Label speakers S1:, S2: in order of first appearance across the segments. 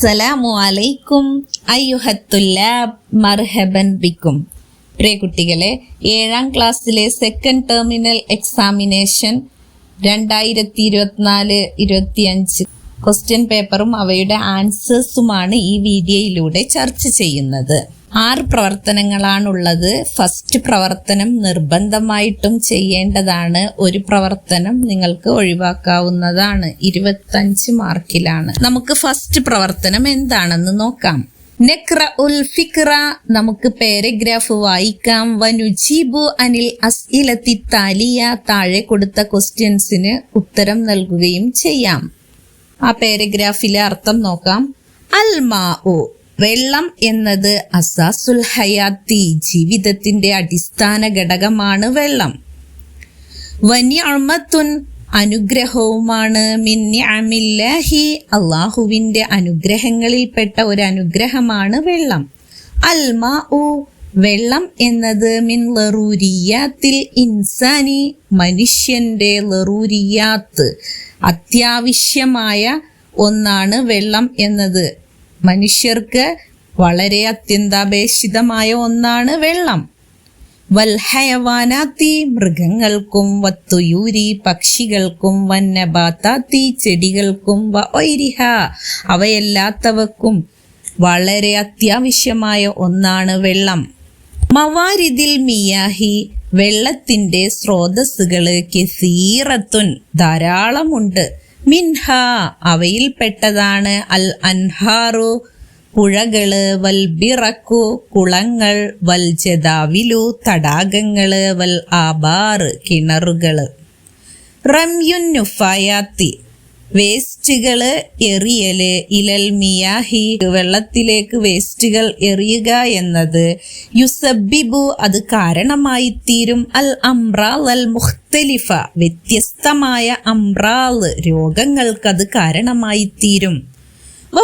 S1: അസ്സലാമു അലൈക്കും അയ്യുഹത്തുല്ലാബ് മർഹബൻ ബിക്കും. പ്രിയ കുട്ടികളെ ഏഴാം ക്ലാസ്സിലെ സെക്കൻഡ് ടെർമിനൽ എക്സാമിനേഷൻ രണ്ടായിരത്തി ഇരുപത്തിനാല് ഇരുപത്തിയഞ്ച് ക്വസ്റ്റ്യൻ പേപ്പറും അവയുടെ ആൻസേഴ്സുമാണ് ഈ വീഡിയോയിലൂടെ ചർച്ച ചെയ്യുന്നത്. ആറ് പ്രവർത്തനങ്ങളാണുള്ളത്. ഫസ്റ്റ് പ്രവർത്തനം നിർബന്ധമായിട്ടും ചെയ്യേണ്ടതാണ്. ഒരു പ്രവർത്തനം നിങ്ങൾക്ക് ഒഴിവാക്കാവുന്നതാണ്. ഇരുപത്തഞ്ച് മാർക്കിലാണ്. നമുക്ക് ഫസ്റ്റ് പ്രവർത്തനം എന്താണെന്ന് നോക്കാം. നെക്ര ഉൽ ഫിക്ര നമുക്ക് പാരഗ്രാഫ് വായിക്കാം. വനുജീബു അനിൽ അസ്ഇലത്തി താലിയ താഴെ കൊടുത്ത ക്വസ്റ്റ്യൻസിന് ഉത്തരം നൽകുകയും ചെയ്യാം. ആ പാരഗ്രാഫിലെ അർത്ഥം നോക്കാം. അൽ മാ ഉ വെള്ളം എന്നത് അസാസുൽ ഹയാത്തി ജീവിതത്തിന്റെ അടിസ്ഥാന ഘടകമാണ് വെള്ളം. വന്യഅമത്തുൻ അനുഗ്രഹവുമാണ് മിന്യമില്ലാഹി അള്ളാഹുവിന്റെ അനുഗ്രഹങ്ങളിൽപ്പെട്ട ഒരു അനുഗ്രഹമാണ് വെള്ളം. അൽമാ ഉ വെള്ളം എന്നത് മിൻ ലറൂരിയാത്തിൽ ഇൻസാനി മനുഷ്യന്റെ ലറൂരിയാത്ത് അത്യാവശ്യമായ ഒന്നാണ് വെള്ളം എന്നത്. മനുഷ്യർക്ക് വളരെ അത്യന്താപേക്ഷിതമായ ഒന്നാണ് വെള്ളം. വൽഹയവാനാത്തി മൃഗങ്ങൾക്കും വത്തുയൂരി പക്ഷികൾക്കും വന്നബാത്താത്തി ചെടികൾക്കും വ ഒയ്രിഹ അവയല്ലാത്തവക്കും വളരെ അത്യാവശ്യമായ ഒന്നാണ് വെള്ളം. മവാരിദിൽ മിയാഹി വെള്ളത്തിന്റെ സ്രോതസ്സുകൾ കെസീറത്തുൻ ധാരാളമുണ്ട്. മിൻഹ അവയിൽപ്പെട്ടതാണ് അൽ അൻഹാറു. പുഴകൾ വൽ ബിറക്കു കുളങ്ങൾ വൽ ജദാവിലു തടാകങ്ങൾ വൽ ആബാറ് കിണറുകൾ. റംയുൻ നുഫായാത്തി വേസ്റ്റുകൾ എറിയൽ ഇലൽ മിയാഹി വെള്ളത്തിലേക്ക് വേസ്റ്റുകൾ എറിയുക എന്നത് യുസബിബു അത് കാരണമായി തീരും അൽ അംറാൽ അൽ മുഖ്തലിഫ വ്യത്യസ്തമായ അംറാൽ അത് കാരണമായി തീരും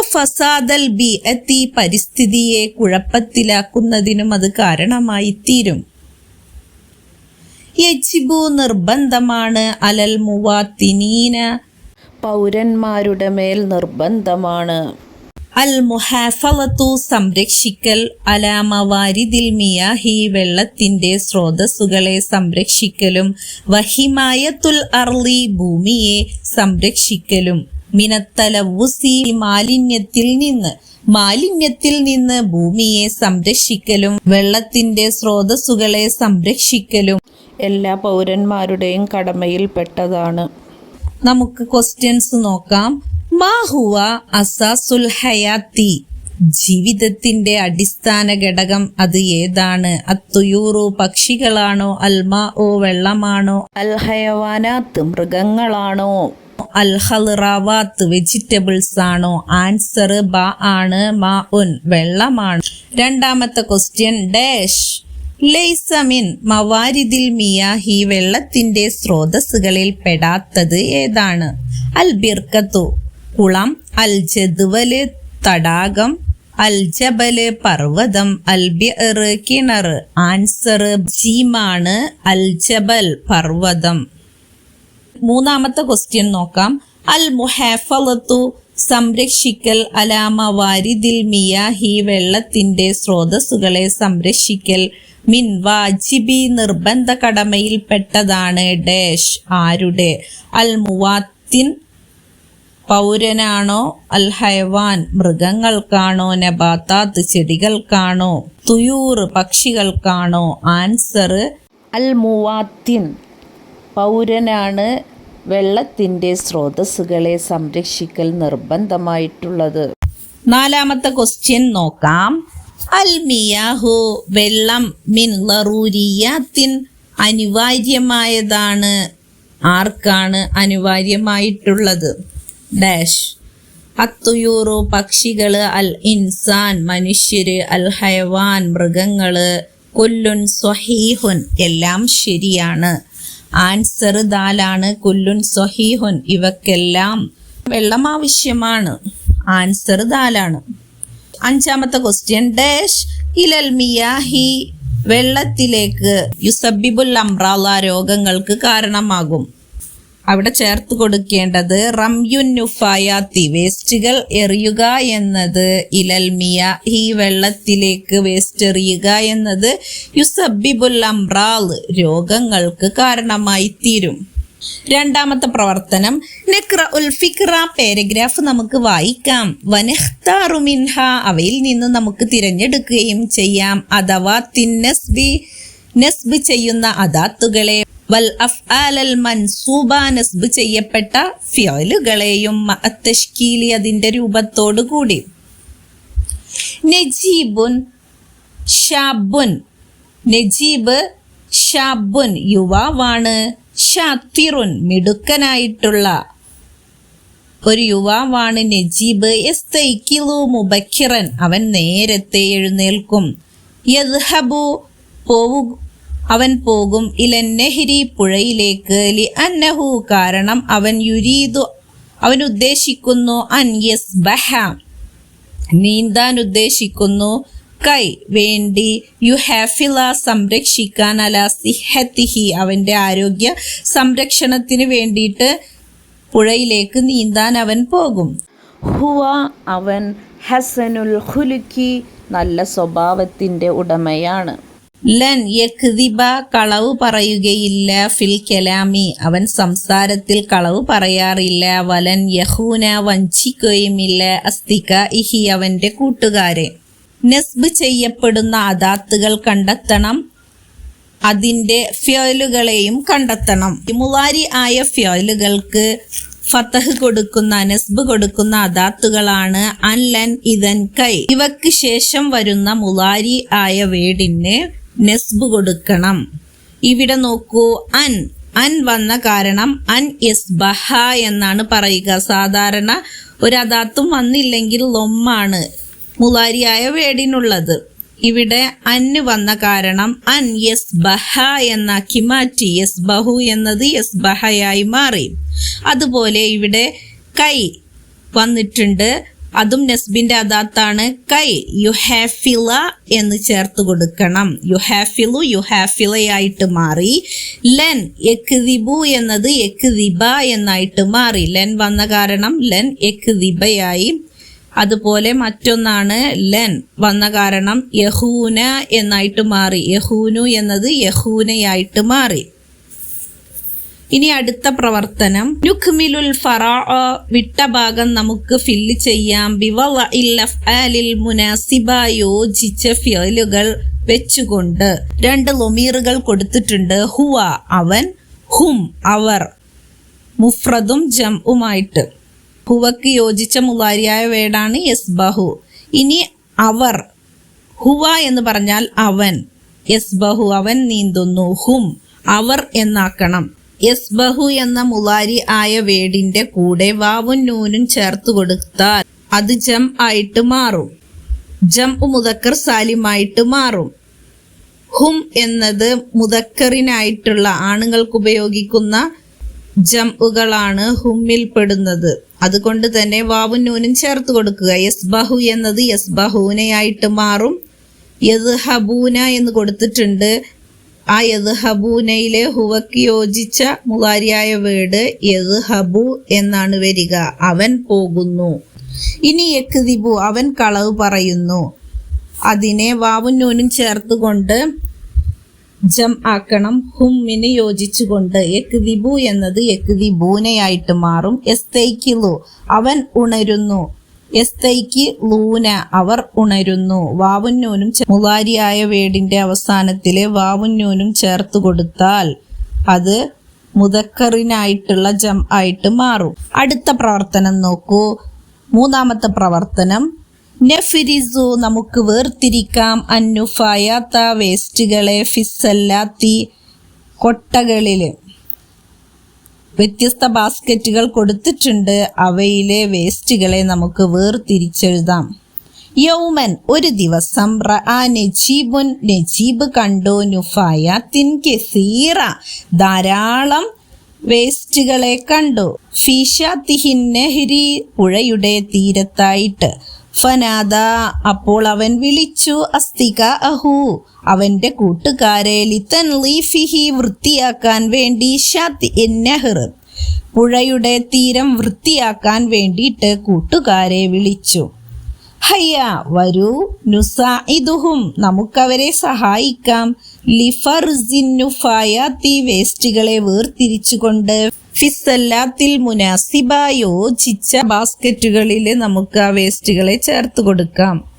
S1: ഫസാദൽ ബി എത്തി പരിസ്ഥിതിയെ കുഴപ്പത്തിലാക്കുന്നതിനും അത് കാരണമായി തീരും യജിബു നിർബന്ധമാണ് അലൽ മുവാത്തിനീന പൗരന്മാരുടെ മേൽ നിർബന്ധമാണ്. അൽ മുഹാഫലത്തു സംരക്ഷിക്കൽ അലാമവാരിദിൽ മിയാഹി വെള്ളത്തിന്റെ സ്രോതസ്സുകളെ സംരക്ഷിക്കലും വഹിമായത്തുൽ അർലി ഭൂമിയെ സംരക്ഷിക്കലും. മിനത്തല മിനത്തലവുസി മാലിന്യത്തിൽ നിന്ന് മാലിന്യത്തിൽ നിന്ന് ഭൂമിയെ സംരക്ഷിക്കലും വെള്ളത്തിന്റെ സ്രോതസ്സുകളെ സംരക്ഷിക്കലും. എല്ലാ പൗരന്മാരുടെയും കടമയിൽപ്പെട്ടതാണ് നമുക്ക് ക്വസ്റ്റ്യൻസ് നോക്കാം. മാഹുവ അസാസുൽ ഹയാത്തി. ജീവിതത്തിന്റെ അടിസ്ഥാന ഘടകം അത് ഏതാണ്? അത്തുയൂറു പക്ഷികളാണോ? അൽമാ ഓ വെള്ളമാണോ? അൽഹയവാനാത്ത് മൃഗങ്ങളാണോ? അൽഹറാവാത്ത് വെജിറ്റബിൾസ് ആണോ? ആൻസർ ബ ആണ് മാ ഉൻ വെള്ളമാണ്. രണ്ടാമത്തെ ക്വസ്റ്റ്യൻ ഡാഷ്. ലൈസമിൻ മവാരിദിൽ മിയാഹി വെള്ളത്തിന്റെ സ്രോതസ്സുകളിൽ പെടാത്തത് ഏതാണ്? അൽ ബിർക്കത്തു കുളം അൽ ജദ്വൽ തടാകം അൽ ജബൽ പർവതം അൽ ബിർ കിണർ. ആൻസർ ജീമാണ് അൽ ജബൽ പർവതം. മൂന്നാമത്തെ ക്വസ്റ്റ്യൻ നോക്കാം. അൽ മുഹാഫലത്തു സംരക്ഷിക്കൽ അലാമ വാരിദിൽ മിയാഹി വെള്ളത്തിന്റെ സ്രോതസ്സുകളെ സംരക്ഷിക്കൽ മിൻ വാജിബി നിർബന്ധ കടമയിൽപ്പെട്ടതാണ് ഡാഷ്. ആരുടെ? അൽ മുവാത്തിൻ പൗരനാണോ? അൽ ഹയവാൻ മൃഗങ്ങൾക്കാണോ? നബാത്താത്ത് ചെടികൾക്കാണോ? തുയൂർ പക്ഷികൾക്കാണോ? ആൻസർ അൽ മുവാത്തിൻ പൗരനാണ് വെള്ളത്തിന്റെ സ്രോതസ്സുകളെ സംരക്ഷിക്കൽ നിർബന്ധമായിട്ടുള്ളത്. നാലാമത്തെ ക്വസ്റ്റ്യൻ നോക്കാം. അൽ മിയാഹു വെള്ളം മിൻ ലറൂരിയാത്തിൻ അനിവാര്യമായതാണ്. ആർക്കാണ് അനിവാര്യമായിട്ടുള്ളത്? ഡാഷ്. അത്തുയൂറു പക്ഷികൾ അൽ ഇൻസാൻ മനുഷ്യര് അൽ ഹയവാൻ മൃഗങ്ങൾ കൊല്ലുൻ സ്വഹീഹുൻ എല്ലാം ശരിയാണ്. ആൻസർ ദാലാണ് കുല്ലുൻ സ്വഹീഹുൻ ഇവക്കെല്ലാം വെള്ളം ആവശ്യമാണ്. ആൻസർ ദാലാണ് അഞ്ചാമത്തെ ക്വസ്റ്റ്യൻ ഡാഷ് ഇലൽ മിയാഹി വെള്ളത്തിലേക്ക് യുസബിബുൽ അംറാല രോഗങ്ങൾക്ക് കാരണമാകും. അവിടെ ചേർത്ത് കൊടുക്കേണ്ടത് റംയുൻ നുഫായാത്തി വേസ്റ്റുകൾ എറിയുക എന്നത് ഇലൽമിയ ഈ വെള്ളത്തിലേക്ക് വേസ്റ്റ് എറിയുക എന്നത് യുസബിബുൽ അംറാൽ രോഗങ്ങൾക്ക് കാരണമായി തീരും. രണ്ടാമത്തെ പ്രവർത്തനം നെക്ര ഉൽ ഫിക്ര പാരഗ്രാഫ് നമുക്ക് വായിക്കാം. വനഹ്താറുമിൻഹ അവയിൽ നിന്ന് നമുക്ക് തിരഞ്ഞെടുക്കുകയും ചെയ്യാം. അഥവാ തിന്നസ്ബി നസ്ബ് ചെയ്യുന്ന അദാത്തുകളെ. വൽ അഫ്ആലൽ മൻസൂബ നസ്ബ് ചെയ്യപ്പെട്ട ഫ്യോലുകളെയും അത്തഷ്കീലി അതിന്റെ രൂപത്തോടു കൂടി നജീബുൻ ഷാബുൻ നജീബ് ഷാബുൻ യുവാവാണ്. ഷാത്തിറുൻ മിടുക്കനായിട്ടുള്ള ഒരു യുവാവാണ് നജീബ്. എസ്തൈക്കിലു മുബക്കിറൻ. അവൻ നേരത്തെ എഴുന്നേൽക്കും. യദ്ഹബു പോവു അവൻ പോകും. ഇലൻ നെഹ്രി പുഴയിലേക്ക്. ലി അന്നഹു കാരണം അവൻ യുരീദു അവൻ ഉദ്ദേശിക്കുന്നു അൻ യസ് ബഹ നീന്താൻ ഉദ്ദേശിക്കുന്നു. കൈ വേണ്ടി യു ഹാഫില സംരക്ഷിക്കാൻ അല സിഹത്തിഹി അവന്റെ ആരോഗ്യ സംരക്ഷണത്തിന് വേണ്ടിയിട്ട് പുഴയിലേക്ക് നീന്താൻ അവൻ പോകും. ഹുവ അവൻ ഹസനുൽ ഹുലുക്കി നല്ല സ്വഭാവത്തിന്റെ ഉടമയാണ്. ലൻ യക്തിബ കളവ് പറയുകയില്ല ഫിൽ കലാമി. അവൻ സംസാരത്തിൽ കളവ് പറയാറില്ല. വലൻ യഹൂന വഞ്ചിക്കുകയുമില്ല. അസ്തിക ഇഹി അവന്റെ കൂട്ടുകാരെ. നസ്ബ് ചെയ്യപ്പെടുന്ന അദാത്തുകൾ കണ്ടെത്തണം. അതിന്റെ ഫ്യോലുകളെയും കണ്ടെത്തണം. മുലാരി ആയ ഫ്യോലുകൾക്ക് ഫത്തഹ് കൊടുക്കുന്ന നസ്ബ് കൊടുക്കുന്ന അദാത്തുകളാണ് അൻലൻ ഇതൻ കൈ. ഇവക്ക് ശേഷം വരുന്ന മുലാരി ആയ വേടിന് നെസ്ബ് കൊടുക്കണം. ഇവിടെ നോക്കൂ അൻ. അൻ വന്ന കാരണം അൻ എസ് ബഹ എന്നാണ് പറയുക. സാധാരണ ഒരു അദാത്തും വന്നില്ലെങ്കിൽ ലൊമ്മാണ്. മുലാരിയായ വേടിനുള്ളത്. ഇവിടെ അന്ന് വന്ന കാരണം അൻ യസ് ബഹ എന്നാക്കി മാറ്റി യസ് ബഹു എന്നത് യസ് ബഹയായി മാറി. അതുപോലെ ഇവിടെ കൈ വന്നിട്ടുണ്ട്. അതും നസ്ബിന്റെ അതാത്താണ് കൈ യു യുഹാഫില എന്ന് ചേർത്ത് കൊടുക്കണം. യുഹാഫിലു യുഹാഫിലയായിട്ട് മാറി. ലെൻ എക്തിബു എന്നത് എക്തിബ എന്നായിട്ട് മാറി. ലെൻ വന്ന കാരണം ലെൻ എക്തിബയായി അതുപോലെ മറ്റൊന്നാണ് ലെൻ. വന്ന കാരണം യഹൂന എന്നായിട്ട് മാറി. യഹൂനു എന്നത് യഹൂനയായിട്ട് മാറി. ഇനി അടുത്ത പ്രവർത്തനം. നുഖ്മിലുൽ ഫറാ വിട്ട ഭാഗം നമുക്ക് ഫില്ല് ചെയ്യാം. ബിവലിൽ മുനാസിബ യോജിച്ച ഫിയലുകൾ വെച്ചുകൊണ്ട്. രണ്ട് ലൊമീറുകൾ കൊടുത്തിട്ടുണ്ട്. ഹുവ അവൻ ഹും അവർ. മുഫ്രദും ജംഉമായിട്ട്. ഹുവക്ക് യോജിച്ച മുലാരിയായ വേടാണ് യസ്ബഹു. ഇനി അവർ ഹുവ എന്ന് പറഞ്ഞാൽ അവൻ യസ്ബഹു അവൻ നീന്തുന്നു ഹും അവർ എന്നാക്കണം. യസ്ബഹു എന്ന മുലാരി ആയ വേടിന്റെ കൂടെ വാവും നൂനും ചേർത്ത് കൊടുത്താൽ അത് ജം ആയിട്ട് മാറും. ജം മുതക്കർ സാലിമായിട്ട് മാറും. ഹും എന്നത് മുതക്കറിനായിട്ടുള്ള ആണുങ്ങൾക്ക് ഉപയോഗിക്കുന്ന ജംഉകളാണ് ഹുമ്മിൽ പെടുന്നത്. അതുകൊണ്ട് തന്നെ വാവും നൂനും ചേർത്ത് കൊടുക്കുക. യസ്ബഹു എന്നത് യസ്ബഹൂനയായിട്ട് മാറും. യദ് ഹബൂന എന്ന് കൊടുത്തിട്ടുണ്ട്. ആ യദ് ഹബൂനയിലെ ഹുവക്ക് യോജിച്ച മുലാരിയായ വേട് യദ് ഹബു എന്നാണ് വരിക. അവൻ പോകുന്നു. ഇനി യക്തിബു അവൻ കളവ് പറയുന്നു. അതിനെ വാവും നൂനും ചേർത്തുകൊണ്ട് ജം ആക്കണം. ഹുമ്മിന് യോജിച്ചുകൊണ്ട് യക്തിബു എന്നത് യക്തിബൂനയായിട്ട് മാറും. എസ്തൈക്കിലു അവൻ ഉണരുന്നു. എസ്തൈക്ക് ലൂന അവർ ഉണരുന്നു. വാവുന്നൂനും മുലാരിയായ വേടിന്റെ അവസാനത്തിലെ വാവുന്നൂനും ചേർത്ത് കൊടുത്താൽ അത് മുതക്കറിനായിട്ടുള്ള ജം ആയിട്ട് മാറും. അടുത്ത പ്രവർത്തനം നോക്കൂ. മൂന്നാമത്തെ പ്രവർത്തനം. നെഫിരിസു നമുക്ക് വേർതിരിക്കാം. അന്നുഫായാത്ത വേസ്റ്റുകളെ ഫിസല്ലാത്തി കൊട്ടകളിൽ വ്യത്യസ്ത ബാസ്ക്കറ്റുകൾ കൊടുത്തിട്ടുണ്ട്. അവയിലെ വേസ്റ്റുകളെ നമുക്ക് വേർതിരിച്ചെഴുതാം. യൗമൻ ഒരു ദിവസം റആ നജീബുൻ നജീബ് കണ്ടു. നുഫായാത്തിൻ കെസീറ ധാരാളം വേസ്റ്റുകളെ കണ്ടു. ഫിഷാത്തിഹിൻ നെഹ്രി പുഴയുടെ തീരത്തായിട്ട്. ഫനാദ. അപ്പോൾ അവൻ വിളിച്ചു അസ്തിക അഹു അവന്റെ കൂട്ടുകാരെ ലിത്തൻ ലീഫിഹി വൃത്തിയാക്കാൻ വേണ്ടി പുഴയുടെ തീരം വൃത്തിയാക്കാൻ വേണ്ടിയിട്ട് കൂട്ടുകാരെ വിളിച്ചു. ഹയ്യ വരൂ നുസാഇദുഹും. നമുക്കവരെ സഹായിക്കാം. ലിഫർസിന്നുഫായാത്തി വേസ്റ്റുകളെ വേർതിരിച്ചുകൊണ്ട് ഫിസല്ലാത്തിൽ മുനാസിബ യോജിച്ച ബാസ്ക്കറ്റുകളിൽ നമുക്ക് ആ വേസ്റ്റുകളെ ചേർത്ത് കൊടുക്കാം.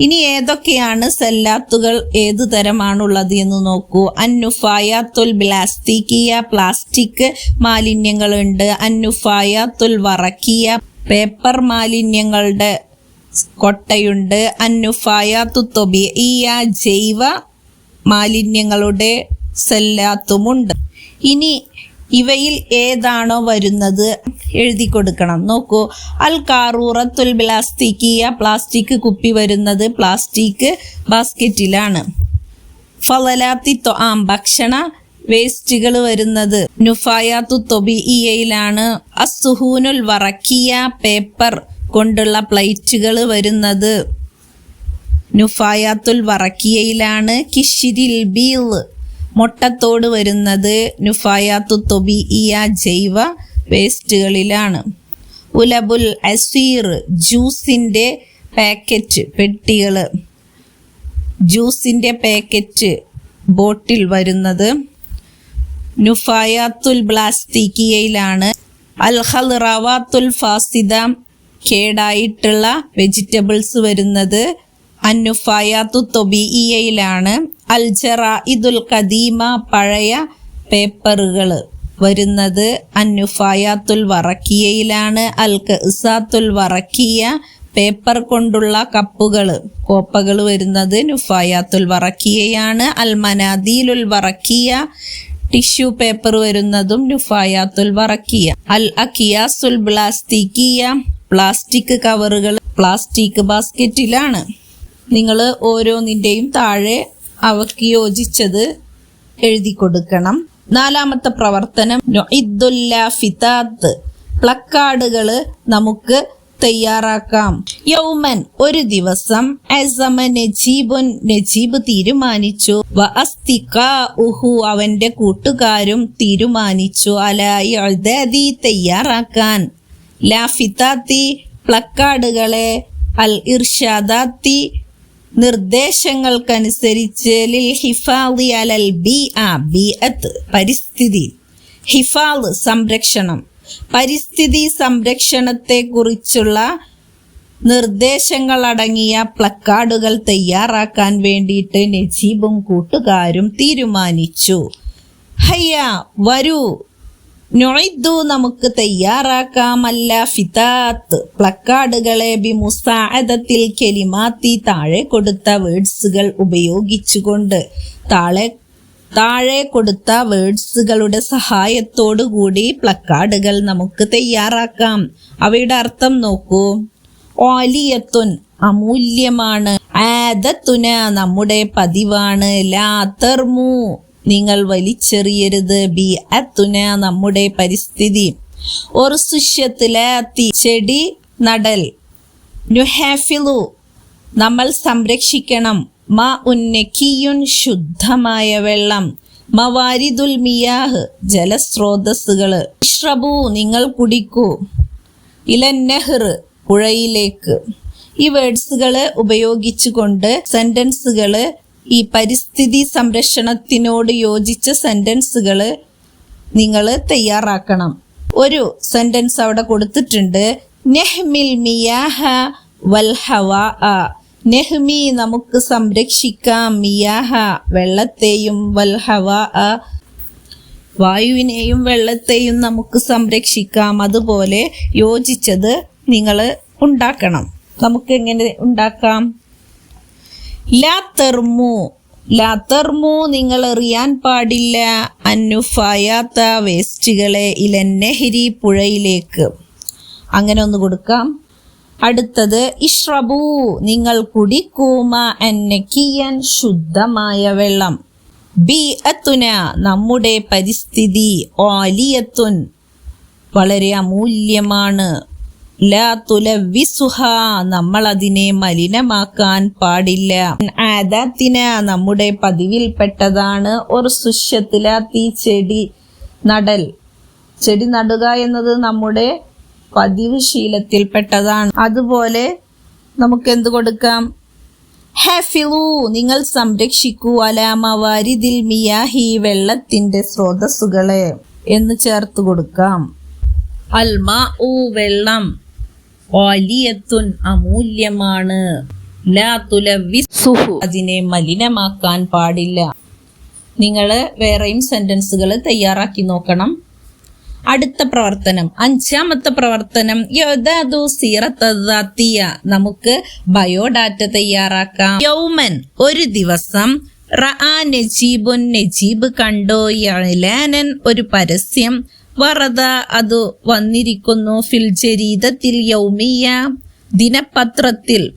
S1: ഇനി ഏതൊക്കെയാണ് സെല്ലാത്തുകൾ ഏതു തരമാണുള്ളത് എന്ന് നോക്കൂ. അന്നുഫായാത്തുൽ ബ്ലാസ്റ്റിക്കിയ പ്ലാസ്റ്റിക് മാലിന്യങ്ങളുണ്ട്. അന്നുഫായാത്തുൽ വറക്കിയ പേപ്പർ മാലിന്യങ്ങളുടെ കൊട്ടയുണ്ട്. അന്നുഫായ തുത്തൊബി തൊബിയ ജൈവ മാലിന്യങ്ങളുടെ സെല്ലാത്തുമുണ്ട്. ഇനി ഇവയിൽ ഏതാണോ വരുന്നത് എഴുതി കൊടുക്കണം. നോക്കൂ. അൽ കാറൂറത്തുൽ പ്ലാസ്റ്റിക്കിയ പ്ലാസ്റ്റിക് കുപ്പി വരുന്നത് പ്ലാസ്റ്റിക് ബാസ്ക്കറ്റിലാണ് ഫലലാത്തി ആം ഭക്ഷണ വേസ്റ്റുകൾ വരുന്നത്. നുഫായാത്തു തൊബിയിലാണ് അസുഹൂനുൽ വറക്കിയ പേപ്പർ കൊണ്ടുള്ള പ്ലേറ്റുകൾ വരുന്നത് നുഫായാത്തുൽ വറക്കിയയിലാണ്. കിഷിരിൽ ബീൽ മുട്ടത്തോട് വരുന്നത് നുഫായാത്തു തൊബിഇയ ജൈവ വേസ്റ്റുകളിലാണ് ഉലബുൽ അസീർ ജ്യൂസിന്റെ പാക്കറ്റ് പെട്ടികൾ ജ്യൂസിന്റെ പാക്കറ്റ് ബോട്ടിൽ വരുന്നത് നുഫായാത്തുൽ ബ്ലാസ്റ്റിക്കിയയിലാണ്. അൽ റവാത്തുൽ ഫാസിദ കേടായിട്ടുള്ള വെജിറ്റബിൾസ് വരുന്നത് അന്നുഫായാത്തു തൊബിയിയയിലാണ് അൽജറ ഇതുൽ കദീമ പഴയ പേപ്പറുകൾ വരുന്നത് അന്നുഫായാത്തുൽ വറക്കിയയിലാണ്. അൽ കസാത്തുൽ വറക്കിയ പേപ്പർ കൊണ്ടുള്ള കപ്പുകൾ കോപ്പകൾ വരുന്നത് നുഫായാത്തുൽ വറക്കിയയാണ്. അൽ മനാദീലുൽ വറക്കിയ ടിഷ്യൂ പേപ്പർ വരുന്നതും നുഫായാത്തുൽ വറക്കിയ. അൽ അക്കിയാസുൽ പ്ലാസ്റ്റിക്കിയ പ്ലാസ്റ്റിക് കവറുകൾ പ്ലാസ്റ്റിക് ബാസ്ക്കറ്റിലാണ് നിങ്ങൾ ഓരോന്നിന്റെയും താഴെ അവയ്ക്ക് യോജിച്ചത് എഴുതി കൊടുക്കണം. നാലാമത്തെ പ്രവർത്തനം ഫിതാത്ത് പ്ലക്കാർഡുകൾ നമുക്ക് തയ്യാറാക്കാം. യൗമൻ ഒരു ദിവസം. അസമ നജീബുൻ നജീബ് തീരുമാനിച്ചു. ഉഹു അവന്റെ കൂട്ടുകാരും തീരുമാനിച്ചു. അലായി തയ്യാറാക്കാൻ. ലാഫിത്താത്തി പ്ലക്കാർഡുകളെ അൽ ഇർഷാദാത്തി നിർദ്ദേശങ്ങൾക്കനുസരിച്ച് ലിൽ ഹിഫാദി അലൽ ബി ആ ബി അത്ത് പരിസ്ഥിതി. ഹിഫാദ് സംരക്ഷണം. പരിസ്ഥിതി സംരക്ഷണത്തെക്കുറിച്ചുള്ള നിർദ്ദേശങ്ങളടങ്ങിയ പ്ലക്കാർഡുകൾ തയ്യാറാക്കാൻ വേണ്ടിയിട്ട് നജീബും കൂട്ടുകാരും തീരുമാനിച്ചു. ഹയ്യ വരൂ. നൊയ്ദു നമുക്ക് തയ്യാറാക്കാമല്ല ഫിതാത്ത്. പ്ലക്കാർഡുകളെ ബി മുസാഅദത്തിൽ കെലിമാത്തി താഴെ കൊടുത്ത വേർഡ്സുകൾ ഉപയോഗിച്ചുകൊണ്ട് താഴെ താഴെ കൊടുത്ത വേർഡ്സുകളുടെ സഹായത്തോടു കൂടി പ്ലക്കാർഡുകൾ നമുക്ക് തയ്യാറാക്കാം. അവയുടെ അർത്ഥം നോക്കൂ. ഓലിയത്തുൻ അമൂല്യമാണ്. ആദത്തുന നമ്മുടെ പതിവാണ്. ലാ നിങ്ങൾ വലിച്ചെറിയരുത്. ബി അത്തുന നമ്മുടെ പരിസ്ഥിതി. ഒരു സുഷ്യത്തിലെത്തി ചെടി നടൽ. നുഹാഫിലു നമ്മൾ സംരക്ഷിക്കണം. മ ഉന്നക്കിയുൻ ശുദ്ധമായ വെള്ളം. മവാരിദുൽ മിയാഹ് ജലസ്രോതസ്സുകൾ ഇഷ്റബു നിങ്ങൾ കുടിക്കൂ. ഇല ഇലന്നെഹർ പുഴയിലേക്ക്. ഈ വേർഡ്സുകൾ ഉപയോഗിച്ചുകൊണ്ട് സെന്റൻസുകൾ ഈ പരിസ്ഥിതി സംരക്ഷണത്തിനോട് യോജിച്ച സെന്റൻസുകൾ നിങ്ങൾ തയ്യാറാക്കണം. ഒരു സെന്റൻസ് അവിടെ കൊടുത്തിട്ടുണ്ട്. നെഹ്മിൽ മിയാഹ നെഹ്മി നമുക്ക് സംരക്ഷിക്കാം. മിയാഹ വെള്ളത്തെയും വൽ ഹവാ. വായുവിനെയും വെള്ളത്തെയും നമുക്ക് സംരക്ഷിക്കാം. അതുപോലെ യോജിച്ചത് നിങ്ങൾ ഉണ്ടാക്കണം. നമുക്ക് എങ്ങനെ ഉണ്ടാക്കാം? ലാ ലാത്തർമു നിങ്ങൾ എറിയാൻ പാടില്ല. അന്നുഫായാത്ത വേസ്റ്റുകളെ ഇല ഇലന്നെഹിരി പുഴയിലേക്ക്. അങ്ങനെ ഒന്ന് കൊടുക്കാം. അടുത്തത് ഇഷ്റബു. നിങ്ങൾ കുടിക്കൂമ അന്നക്കിയൻ ശുദ്ധമായ വെള്ളം. ബി അത്തുന നമ്മുടെ പരിസ്ഥിതി ഓലിയത്തുൻ. വളരെ അമൂല്യമാണ്. നമ്മൾ അതിനെ മലിനമാക്കാൻ പാടില്ല. ആദാത്തിന നമ്മുടെ പതിവിൽപ്പെട്ടതാണ് ഒരു സുഷ്യത്തിലാത്തി ചെടി നടൽ. ചെടി നടുക എന്നത് നമ്മുടെ പതിവ് ശീലത്തിൽപ്പെട്ടതാണ്. അതുപോലെ നമുക്ക് എന്ത് കൊടുക്കാം ഹെഫിലു നിങ്ങൾ സംരക്ഷിക്കൂ അലാമവാരിദിൽ മിയാഹി വെള്ളത്തിന്റെ സ്രോതസ്സുകളെ എന്ന് ചേർത്ത് കൊടുക്കാം. അൽമ ഊ വെള്ളം. വാലിയത്തുൻ അമൂല്യമാണ്. അതിനെ മലിനമാക്കാൻ പാടില്ല. നിങ്ങൾ വേറെയും സെന്റൻസുകൾ തയ്യാറാക്കി നോക്കണം. അടുത്ത പ്രവർത്തനം. അഞ്ചാമത്തെ പ്രവർത്തനം. യോദാദു സീറത്തീയ നമുക്ക് ബയോഡാറ്റ തയ്യാറാക്കാം. യൗമൻ ഒരു ദിവസം. റആ നജീബുൻ നജീബ് കണ്ടോ? യലാനൻ ഒരു പരസ്യം. വറദ അത് വന്നിരിക്കുന്നു. ഫിൽ ജരീദത്തിൽ യൗമിയ ദിനപത്രത്തിൽ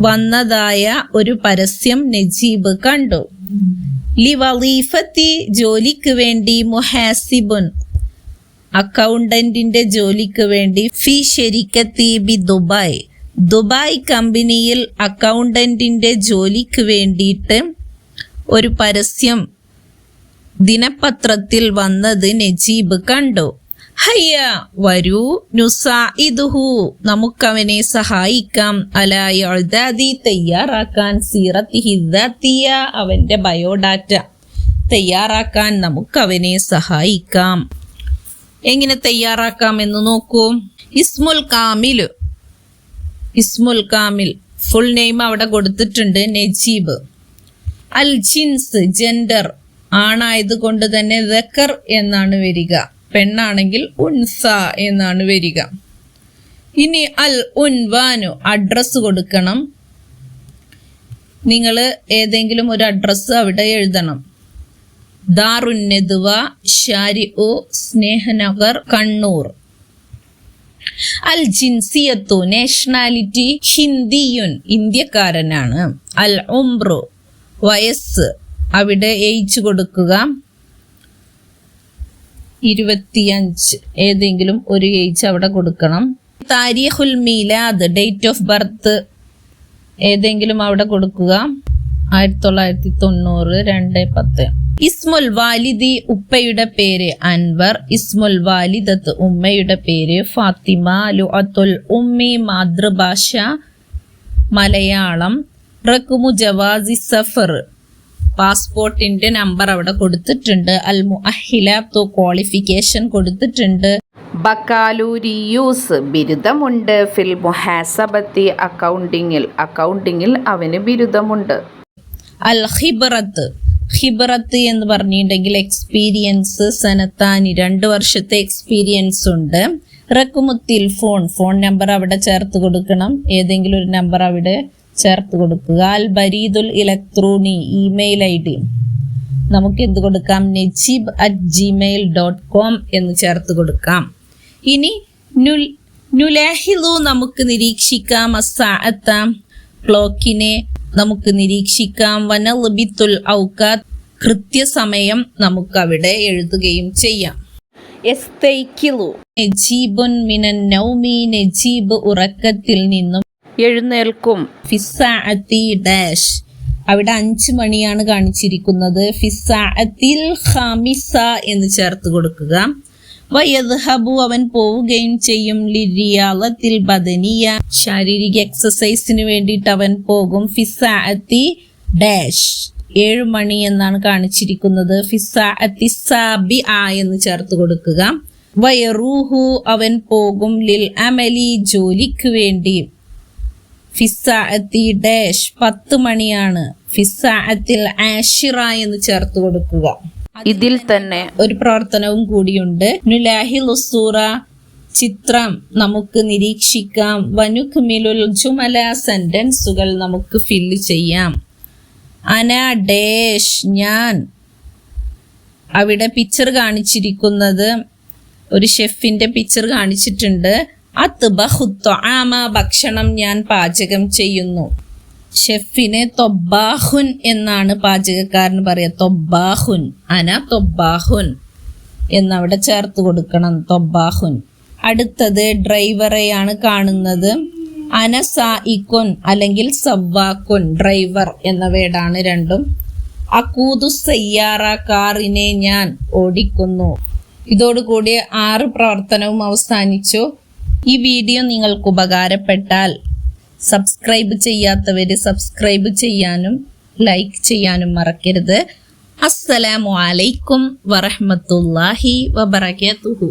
S1: വന്നതായ ഒരു പരസ്യം നജീബ് കണ്ടു. ലിവലീഫത്തി ജോലിക്ക് വേണ്ടി മുഹാസിബുൻ അക്കൗണ്ടന്റിന്റെ ജോലിക്ക് വേണ്ടി ഫി ശരിക്കത്തി ബി ദുബായ്. ദുബായ് കമ്പനിയിൽ അക്കൗണ്ടന്റിന്റെ ജോലിക്ക് വേണ്ടിയിട്ട് ഒരു പരസ്യം ദിനപത്രത്തിൽ വന്നത് നജീബ് കണ്ടു. ഹയ്യ വരൂ നുസാഇദുഹു. നമുക്കവനെ സഹായിക്കാം. അലായി തയ്യാറാക്കാൻ സീറത്തി ഹിദ്ദാത്തിയ അവന്റെ ബയോഡാറ്റ തയ്യാറാക്കാൻ നമുക്കവനെ സഹായിക്കാം. എങ്ങനെ തയ്യാറാക്കാം എന്ന് നോക്കൂ. ഇസ്മുൽ കാമിൽ ഇസ്മുൽ കാമിൽ. ഫുൾ നെയിം അവിടെ കൊടുത്തിട്ടുണ്ട് നജീബ്. അൽ ജിൻസ് ജെൻഡർ ആണായത് കൊണ്ട് തന്നെ ദക്കർ എന്നാണ് വരിക. പെണ്ണാണെങ്കിൽ ഉൻസ എന്നാണ് വരിക. ഇനി അൽ ഉൻവാനു അഡ്രസ് കൊടുക്കണം. നിങ്ങൾ ഏതെങ്കിലും ഒരു അഡ്രസ്സ് അവിടെ എഴുതണം. ദാറുന്നെതുവ ഷാരി ഒ സ്നേഹനഗർ കണ്ണൂർ. അൽ ജിൻസിയത്തു നാഷണാലിറ്റി ഹിന്ദിയുൻ ഇന്ത്യക്കാരനാണ്. അൽ ഉംബ്രു വയസ്സ്. അവിടെ ഏജ് കൊടുക്കുക. ഇരുപത്തിയഞ്ച് ഏതെങ്കിലും ഒരു ഏജ് അവിടെ കൊടുക്കണം. താരിഖുൽ മീലാദ് ഡേറ്റ് ഓഫ് ബർത്ത് ഏതെങ്കിലും അവിടെ കൊടുക്കുക. ആയിരത്തി തൊള്ളായിരത്തി തൊണ്ണൂറ് രണ്ട് പത്ത്. ഇസ്മുൽ വാലിദി ഉപ്പയുടെ പേര് അൻവർ ഇസ്മുൽ വാലിദത്ത് ഉമ്മയുടെ പേര് ഫാത്തിമ ലുഅത്തുൽ ഉമ്മി മാതൃഭാഷ മലയാളം. റക്കുമു ജവാസി സഫർ. പാസ്പോർട്ടിന്റെ നമ്പർ അവിടെ കൊടുത്തിട്ടുണ്ട്. അൽ മുഅഹിലാത്തു ക്വാളിഫിക്കേഷൻ കൊടുത്തിട്ടുണ്ട്.
S2: ബക്കാലൂരിയൂസ് ബിരുദമുണ്ട്. ഫിൽ മുഹാസബത്തി അക്കൗണ്ടിങ്ങിൽ അക്കൗണ്ടിങ്ങിൽ അവന് ബിരുദമുണ്ട്.
S1: അൽ ഹിബറത്ത് ഹിബറത്ത് എന്ന് പറഞ്ഞിട്ടുണ്ടെങ്കിൽ എക്സ്പീരിയൻസ് സനത്താനി രണ്ട് വർഷത്തെ എക്സ്പീരിയൻസ് ഉണ്ട്. റക്കുമുത്തിൽ ഫോൺ ഫോൺ നമ്പർ അവിടെ ചേർത്ത് കൊടുക്കണം. ഏതെങ്കിലും ഒരു നമ്പർ അവിടെ ചേർത്ത് കൊടുക്കുക. അൽ ബരീദുൽ ഇലക്ട്രോണി ഇമെയിൽ ഐ ഡി. നമുക്ക് എന്ത് കൊടുക്കാം? Najeeb at Gmail dot com എന്ന് ചേർത്ത് കൊടുക്കാം. ഇനി നുൽ നമുക്ക് നിരീക്ഷിക്കാം. അസാഅത്ത ക്ലോക്കിനെ നമുക്ക് നിരീക്ഷിക്കാം. വനലബിത്തുൽ ഔക്കാത്ത് കൃത്യസമയം നമുക്ക് അവിടെ എഴുതുകയും ചെയ്യാം. നജീബുൻ മിനൻ നൗമി. നജീബ് ഉറക്കത്തിൽ നിന്നും
S2: എഴുന്നേൽക്കും.
S1: ഫിസാഅത്തി ഡാഷ്. അവിടെ അഞ്ച് മണിയാണ് കാണിച്ചിരിക്കുന്നത്. ഫിസാഅത്തിൽ ഖാമിസ എന്ന് ചേർത്ത് കൊടുക്കുക. വയദ്ഹബു അവൻ പോവുകയും ചെയ്യും. ലിരിയാളത്തിൽ ബദനിയ. ശാരീരിക എക്സസൈസിന് വേണ്ടിയിട്ട് അവൻ പോകും. ഫിസാഅത്തി ഡാഷ്. ഏഴു മണി എന്നാണ് കാണിച്ചിരിക്കുന്നത്. ഫിസാഅത്തി സാബി ആ എന്ന് ചേർത്ത് കൊടുക്കുക. വയറൂഹു അവൻ പോകും. ലിൽ അമലി ജോലിക്ക് വേണ്ടി. ഫിസാഅത്തി ഡാഷ് പത്ത് മണിയാണ് ഫിസാഅത്തിൽ ആഷിറ എന്ന് ചേർത്ത് കൊടുക്കുക.
S2: ഇതിൽ തന്നെ
S1: ഒരു പ്രവർത്തനവും കൂടിയുണ്ട്. നുലാഹി ലുസൂറ ചിത്രം നമുക്ക് നിരീക്ഷിക്കാം. വനുഖ്മിലുൽ ജുമല സെന്റൻസുകൾ നമുക്ക് ഫില്ല് ചെയ്യാം. അന ഡേഷ് ഞാൻ. അവിടെ പിക്ചർ കാണിച്ചിരിക്കുന്നത് ഒരു ഷെഫിന്റെ പിക്ചർ കാണിച്ചിട്ടുണ്ട്. ആമ ഭക്ഷണം ഞാൻ പാചകം ചെയ്യുന്നു. ഷെഫിനെ തൊബാഹുൻ എന്നാണ് പാചകക്കാരൻ പറയുക. തൊബാഹുൻ അന തൊബാഹുൻ എന്നവിടെ ചേർത്ത് കൊടുക്കണം തൊബാഹുൻ അടുത്തത് ഡ്രൈവറെയാണ് കാണുന്നത്. അന സായിക്കുൻ അല്ലെങ്കിൽ സവ്വാക്കുൻ ഡ്രൈവർ എന്ന വേടാണ് രണ്ടും. അക്കൂതു സയ്യാറ കാറിനെ ഞാൻ ഓടിക്കുന്നു. ഇതോടുകൂടി ആറ് പ്രവർത്തനവും അവസാനിച്ചു. ഈ വീഡിയോ നിങ്ങൾക്ക് ഉപകാരപ്പെട്ടാൽ സബ്സ്ക്രൈബ് ചെയ്യാത്തവർ സബ്സ്ക്രൈബ് ചെയ്യാനും ലൈക്ക് ചെയ്യാനും മറക്കരുത്. അസ്സലാമു അലൈക്കും വറഹ്മത്തുള്ളാഹി വബറകാതുഹു.